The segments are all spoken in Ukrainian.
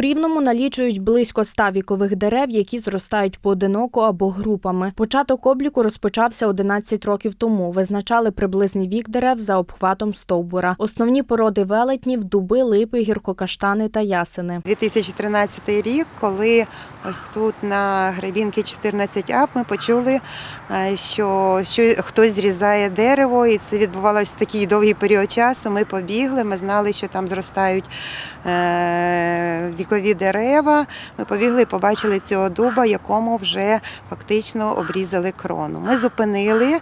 Рівному налічують близько ста вікових дерев, які зростають поодиноко або групами. Початок обліку розпочався 11 років тому. Визначали приблизний вік дерев за обхватом стовбура. Основні породи велетнів – дуби, липи, гіркокаштани та ясени. 2013 рік, коли ось тут на Гребінки 14А ми почули, е, що, що хтось зрізає дерево, і це відбувалося такий довгий період часу. Ми побігли, ми знали, що там зростають е, вікові дерева. Ми побігли і побачили цього дуба, якому вже фактично обрізали крону. Ми зупинили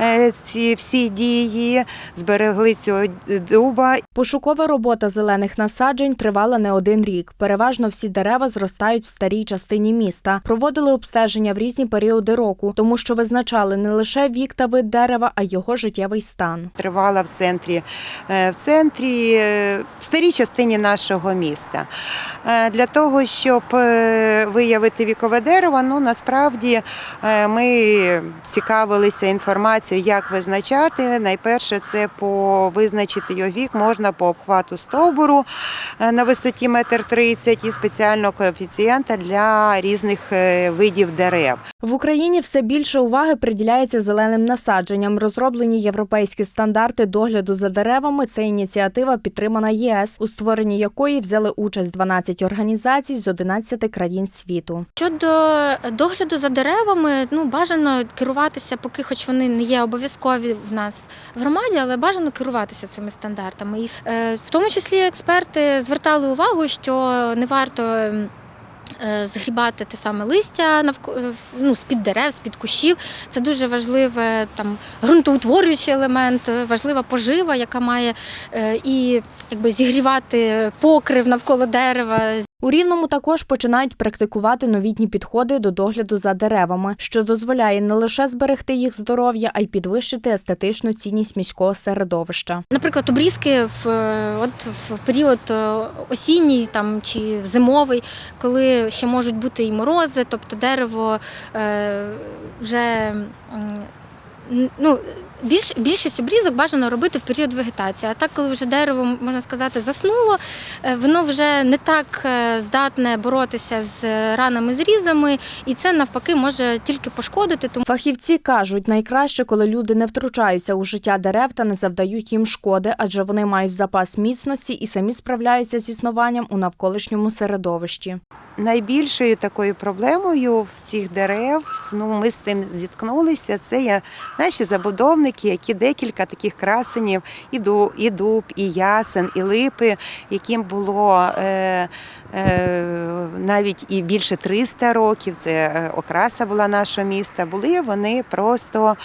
е, ці всі дії, зберегли цього дуба Пошукова робота зелених насаджень тривала не один рік. Переважно всі дерева зростають в старій частині міста. Проводили обстеження в різні періоди року, тому що визначали не лише вік та вид дерева, а його життєвий стан. тривала в центрі, е, в центрі, е, в старій частині нашого міста. Е, Для того, щоб е, виявити вікове дерево, ну насправді е, ми цікавилися інформацією, як визначати. Найперше, це по визначити його вік можна по обхвату стовбуру на висоті метр тридцять і спеціального коефіцієнта для різних видів дерев. В Україні все більше уваги приділяється зеленим насадженням. Розроблені європейські стандарти догляду за деревами. Це ініціатива підтримана ЄС, у створенні якої взяли участь 12 організацій з 11 країн світу. Щодо догляду за деревами, ну бажано керуватися, поки хоч вони не є обов'язкові в нас в громаді, але бажано керуватися цими стандартами. І е, в тому числі експерти звертали увагу, що не варто. Е, Згрібати те саме листя навко- е, ну, з-під дерев, з-під кущів. Це дуже важливий там ґрунтоутворюючий елемент, важлива пожива, яка має е, і якби зігрівати покрив навколо дерева, У Рівному також починають практикувати новітні підходи до догляду за деревами, що дозволяє не лише зберегти їх здоров'я, а й підвищити естетичну цінність міського середовища. Наприклад, обрізки в е, от в період е, осінній там чи зимовий, коли ще можуть бути і морози, тобто дерево е, вже ну. Більш, більшість обрізок бажано робити в період вегетації. А так, коли вже дерево, можна сказати, заснуло, е, воно вже не так е, здатне боротися з е, ранами, зрізами, і це навпаки може тільки пошкодити. Тому Фахівці кажуть, найкраще, коли люди не втручаються у життя дерев та не завдають їм шкоди, адже вони мають запас міцності і самі справляються з існуванням у навколишньому середовищі. Найбільшою такою проблемою всіх дерев, ну ми з цим зіткнулися. Це є наші забудовники, які декілька таких красенів, і дуб, і дуб, і ясен, і липи, яким було е, е, навіть і більше 300 років. Це е, окраса була нашого міста. Були вони просто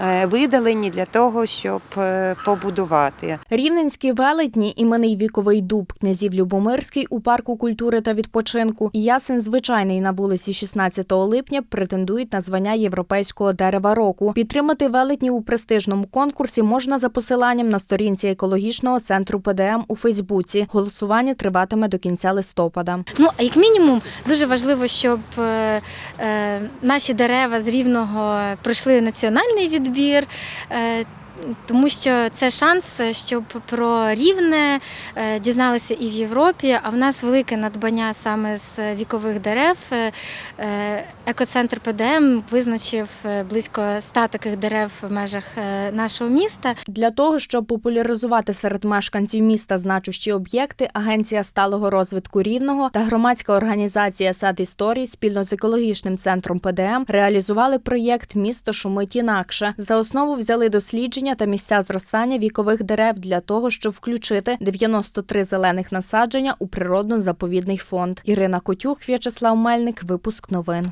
е, видалені для того, щоб е, побудувати. Рівненські велетні, іменний віковий дуб, князів Любомирський у парку культури та відпочинку і ясен звичайний на вулиці 16 липня претендують на звання європейського дерева року. Підтримати велетні у престижному конкурсі можна за посиланням на сторінці екологічного центру ПДМ у Фейсбуці. Голосування триватиме до кінця листопада. Ну, а як мінімум, дуже важливо, щоб е, е, наші дерева з рівного пройшли національний відбір. Е, тому що це шанс, щоб про рівне е, дізналися і в Європі. А в нас велике надбання саме з вікових дерев. Е, е, Екоцентр ПДМ визначив близько ста таких дерев в межах нашого міста. Для того, щоб популяризувати серед мешканців міста значущі об'єкти, Агенція сталого розвитку Рівного та громадська організація Сад історій спільно з екологічним центром ПДМ реалізували проєкт Місто шумить інакше. За основу взяли дослідження та місця зростання вікових дерев для того, щоб включити 93 зелених насадження у природно-заповідний фонд. Ірина Котюх, В'ячеслав Мельник, випуск новин.